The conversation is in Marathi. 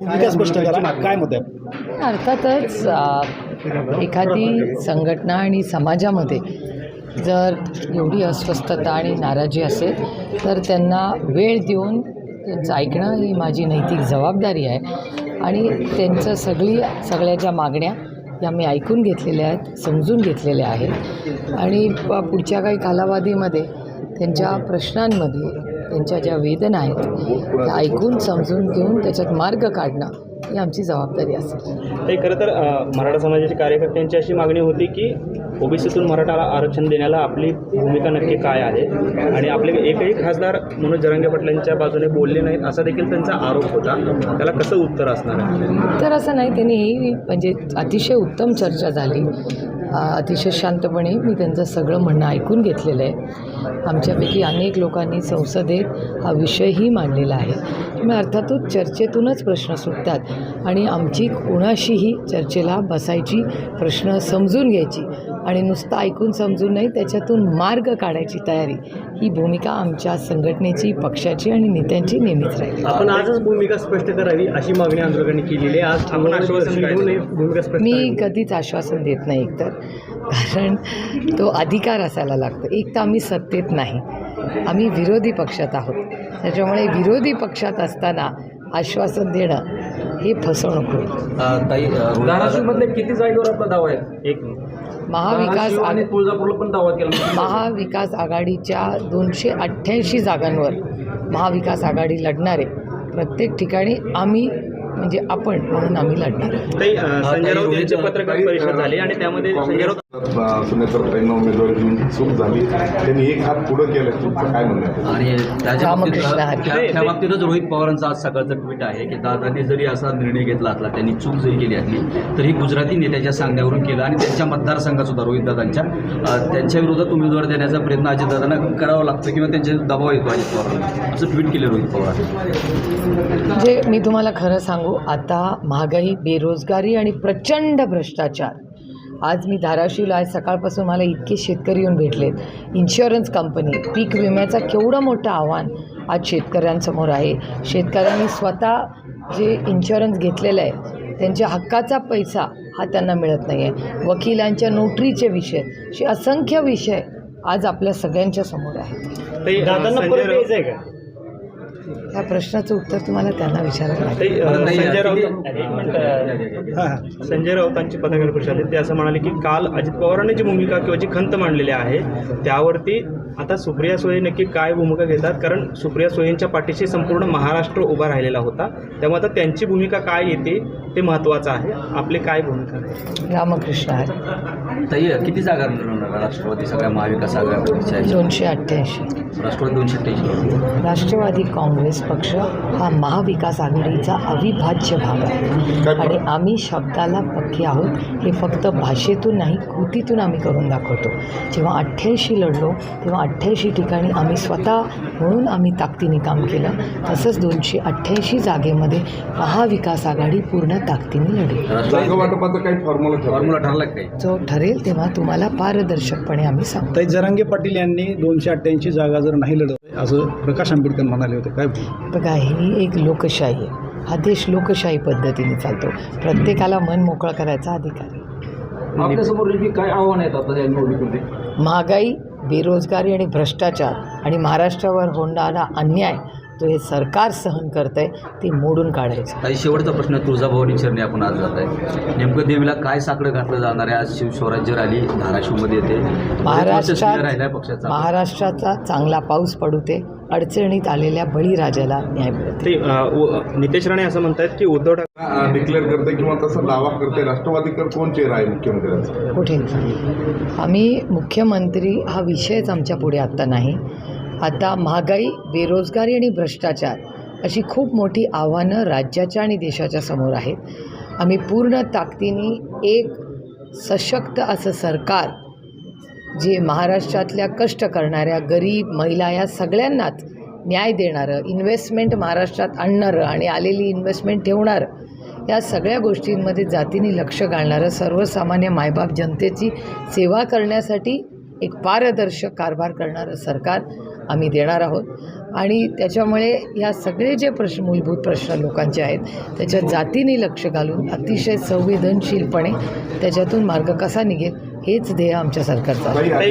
भूमिका स्पष्ट करा. काय मत आहे? अर्थातच एखादी संघटना आणि समाजामध्ये जर एवढी अस्वस्थता आणि नाराजी असेल तर त्यांना वेळ देऊन त्यांचं ऐकणं ही माझी नैतिक जबाबदारी आहे. आणि त्यांचं सगळी सगळ्या ज्या मागण्या या मी ऐकून घेतलेल्या आहेत समजून घेतलेल्या आहेत. आणि पुढच्या काही कालावधीमध्ये त्यांच्या प्रश्नांमध्ये त्यांच्या ज्या वेदना आहेत त्या ऐकून समजून घेऊन त्याच्यात मार्ग काढणं ही आमची जबाबदारी असेल. ते खरं तर मराठा समाजाच्या कार्यकर्त्यांची अशी मागणी होती की ओबीसीतून मराठाला आरक्षण देण्याला आपली भूमिका नक्की काय आहे? आणि आपले एकही खासदार मनोज जरांगे पाटलांच्या बाजूने बोलले नाहीत असा देखील त्यांचा आरोप होता. त्याला कसं उत्तर असणार आहे? तर असं नाही त्यांनी ही म्हणजे अतिशय उत्तम चर्चा झाली. अतिशय शांतपणे मी त्यांचं सगळं म्हणणं ऐकून घेतलेलं आहे. आमच्यापैकी अनेक लोकांनी संसदेत हा विषयही मांडलेला आहे. मग अर्थातच चर्चेतूनच प्रश्न सुटतात आणि आमची कोणाशीही चर्चेला बसायची प्रश्न समजून घ्यायची आणि नुसतं ऐकून समजून नाही त्याच्यातून मार्ग काढायची तयारी. ही भूमिका आमच्या संघटनेची पक्षाची आणि नेत्यांची नेहमीच राहील. आपण आजच भूमिका स्पष्ट करावी अशी मागणी आंदोलकांनी केलेली आहे. आज आपण आश्वासन मी. कधीच आश्वासन देत नाही एकतर. कारण तो अधिकार असायला लागतो. एक तर आम्ही सत्तेत नाही. आम्ही विरोधी पक्षात आहोत. त्याच्यामुळे विरोधी पक्षात असताना आश्वासन देणं हे फसवणूक होईल ताई धाराशिवमधले किती जागेवर आपला दावा आहे? एक. महाविकास आणि तुळजापूरला पण दावा केला. महाविकास आघाडीच्या दोनशे अठ्ठ्याऐंशी जागांवर महाविकास आघाडी लढणारे. प्रत्येक ठिकाणी आम्ही म्हणजे आपण म्हणून आम्ही लढणार आहोत. ते अ, संजय राऊत यांची पत्रकार परिषद झाली आणि त्यामध्ये संजय राऊत सुनेत्रताईंना उमेदवारी देऊन चूक झाली त्यांनी एक हात पुढं केलं चूकचं काय म्हणणं आहे? आणि त्याच्या बाबतीत रामकृष्ण हरी. त्या- बाबतीतच रोहित पवारांचं आज सकाळचं ट्विट आहे की दादांनी जरी असा निर्णय घेतला असला त्यांनी चूक जरी केली असली तरी गुजराती नेत्याच्या सांगण्यावरून केलं आणि त्यांच्या मतदारसंघात सुद्धा रोहित दादांच्या त्यांच्या विरोधात उमेदवार देण्याचा प्रयत्न अजितदादांना करावा लागतो किंवा त्यांचे दबाव येतो अजित पवारांना असं ट्विट केलं रोहित पवार म्हणजे मी तुम्हाला खरं सांगू आता महागाई बेरोजगारी आणि प्रचंड भ्रष्टाचार आज मी धाराशिवला आज सकाळपासून मला इतके शेतकरी येऊन भेटलेत. इन्शुरन्स कंपनी पीक विम्याचा केवढं मोठं आव्हान आज शेतकऱ्यांसमोर आहे. शेतकऱ्यांनी स्वतः जे इन्शुरन्स घेतलेलं आहे त्यांच्या हक्काचा पैसा हा त्यांना मिळत नाही आहे वकिलांच्या नोटरीचे विषय असे असंख्य विषय आज आपल्या सगळ्यांच्या समोर आहेत. या प्रश्नाचं उत्तर तुम्हाला त्यांना विचारायला लागेल. संजय राऊत संजय राऊतांची पत्रकार परिषद ते असं म्हणाले की काल अजित पवारांनी जी भूमिका किंवा जी खंत मांडलेली आहे त्यावरती आता सुप्रिया सुळे नक्की काय भूमिका घेतात? कारण सुप्रिया सुळेंच्या पाठीशी संपूर्ण महाराष्ट्र उभा राहिलेला होता. त्यामुळे आता त्यांची भूमिका काय येते ते महत्त्वाचं आहे. आपली काय भूमिका? आहे. रामकृष्ण ताई किती जागा मिळवणार राष्ट्रवादी सगळ्या महाविकास आघाडीच्या? दोनशे अठ्ठ्याऐंशी. राष्ट्रवादी दोनशे अठ्ठ्याऐंशी राष्ट्रवादी काँग्रेस पक्ष हा महाविकास आघाडीचा अविभाज्य भाग आहे. आणि आम्ही शब्दाला पक्के आहोत. हे फक्त भाषेतून नाही कृतीतून आम्ही करून दाखवतो. जेव्हा अठ्ठ्याऐंशी लढलो तेव्हा अठ्ठ्याऐंशी ठिकाणी आम्ही स्वतः म्हणून आम्ही ताकदीने काम केलं. तसंच दोनशे अठ्ठ्याऐंशी जागेमध्ये महाविकास आघाडी पूर्ण ताकदीने लढेल. फॉर्म्युला ठरला काही. जो ठरेल तेव्हा तुम्हाला पारदर्शकपणे आम्ही सांगतो. जरांगे पाटील यांनी दोनशे अठ्ठ्याऐंशी जागा जर नाही लढवले असं प्रकाश आंबेडकर म्हणाले होते काय बघा ही एक लोकशाही आहे. हा देश लोकशाही पद्धतीने चालतो. प्रत्येकाला मन मोकळं करायचा अधिकार आहे. आपल्यासमोर नेमकी काय आव्हान आहेत आता या निवडणुकीमध्ये? महागाई बेरोजगारी आणि भ्रष्टाचार आणि महाराष्ट्रावर होणारा अन्याय तो हे सरकार सहन करत आहे ते मोडून काढायचं. काही शेवटचा प्रश्न तुळजाभवानी चरणी आपण आज जात आहे. नेमकं देवीला काय साकडं घातलं जाणार आहे? आज शिवस्वराज्य रॅली धाराशिवमध्ये येते. राहिलाय महाराष्ट्रात पक्षाचा. महाराष्ट्राचा चांगला पाऊस पडू दे अडचणीत आलेल्या बळीराजाला न्याय मिळते ते नितेश राणे असं म्हणतात की उद्धव ठाकरे डिक्लेअर करते किंवा तसा दावा करते राष्ट्रवादीकर कोण चेहरा आहे मुख्यमंत्र्यांचा? कुठे आम्ही मुख्यमंत्री हा विषयच आमच्या पुढे आत्ता नाही. आता महागाई बेरोजगारी आणि भ्रष्टाचार अशी खूप मोठी आव्हानं राज्याच्या आणि देशाच्या समोर आहेत. आम्ही पूर्ण ताकदीने एक सशक्त असं सरकार जे महाराष्ट्रातल्या कष्ट करणाऱ्या गरीब महिला या सगळ्यांनाच न्याय देणारं इन्व्हेस्टमेंट महाराष्ट्रात आणणारं आणि आलेली इन्व्हेस्टमेंट ठेवणारं या सगळ्या गोष्टींमध्ये जातीने लक्ष घालणारं सर्वसामान्य मायबाप जनतेची सेवा करण्यासाठी एक पारदर्शक कारभार करणारं सरकार आम्ही देणार आहोत. आणि त्याच्यामुळे या सगळे जे प्रश्न मूलभूत प्रश्न लोकांचे आहेत त्याच्यात जातीने लक्ष घालून अतिशय संवेदनशीलपणे त्याच्यातून मार्ग कसा निघेल हेच ध्येय आमच्या सरकारचं आहे.